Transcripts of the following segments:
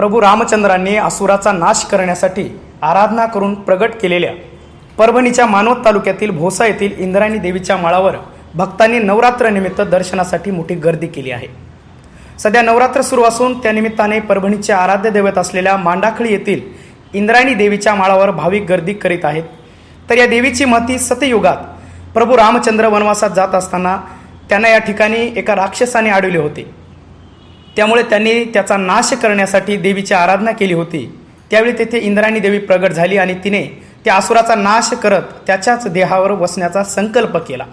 प्रभू रामचंद्रांनी असुराचा नाश करण्यासाठी आराधना करून प्रगट केलेल्या परभणीच्या मानवत तालुक्यातील भोसा येथील इंद्रायणी देवीच्या माळावर भक्तांनी नवरात्रनिमित्त दर्शनासाठी मोठी गर्दी केली आहे. सध्या नवरात्र सुरू असून त्यानिमित्ताने परभणीचे आराध्य दैवत असलेल्या मांडाखळी येथील इंद्रायणी देवीच्या माळावर भाविक गर्दी करीत आहेत. तर या देवीची महती सतयुगात प्रभू रामचंद्र वनवासात जात असताना त्यांना या ठिकाणी एका राक्षसाने अडवले होते. त्यामुळे त्यांनी त्याचा नाश करण्यासाठी देवीची आराधना केली होती. त्यावेळी तेथे इंद्राणी देवी प्रगट झाली आणि तिने त्या असुराचा नाश करत त्याच्याच देहावर वसण्याचा संकल्प केला.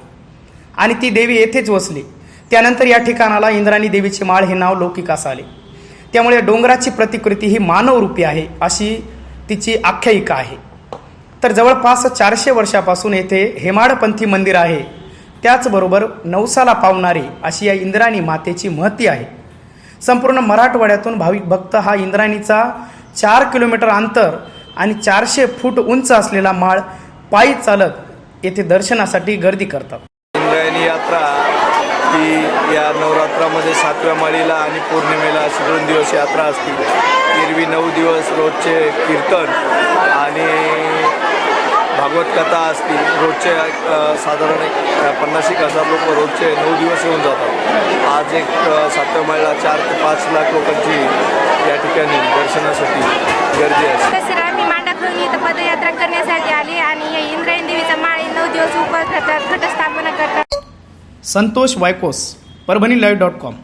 आणि ती देवी येथेच वसली. त्यानंतर या ठिकाणाला इंद्राणी देवीची माळ हे नाव लौकिकास आले. त्यामुळे डोंगराची प्रतिकृती ही मानवरूपी आहे अशी तिची आख्यायिका आहे. तर जवळपास चारशे वर्षापासून येथे हेमाडपंथी मंदिर आहे. त्याचबरोबर नवसाला पावणारी अशी या इंद्राणी मातेची महती आहे. संपूर्ण मराठवाड्यातून भाविक भक्त हा इंद्रायणीचा चार किलोमीटर अंतर आणि चारशे फूट उंच असलेला माळ पायी चालत येथे दर्शनासाठी गर्दी करतात. इंद्रायणी यात्रा ही या नवरात्रामध्ये सातव्या माळीला आणि पौर्णिमेला अशी दोन दिवस यात्रा असते. एरवी नऊ दिवस रोजचे कीर्तन आणि भागवत कथा असते रोजचे साधारण एक पन्नास एक हजार लोक रोजचे नऊ दिवस येऊन जातात. आज एक सातव्या माळीला चार ते पाच लाख लोकांची या ठिकाणी दर्शनासाठी गर्दी असते तसं आम्ही मांडाखळून इथं पदयात्रा करण्यासाठी आली आणि हे इंद्रायणी देवीचा माळी नऊ दिवस उपवास करतात घटस्थापना करतात. Santosh Vaykos Parbhani live dot com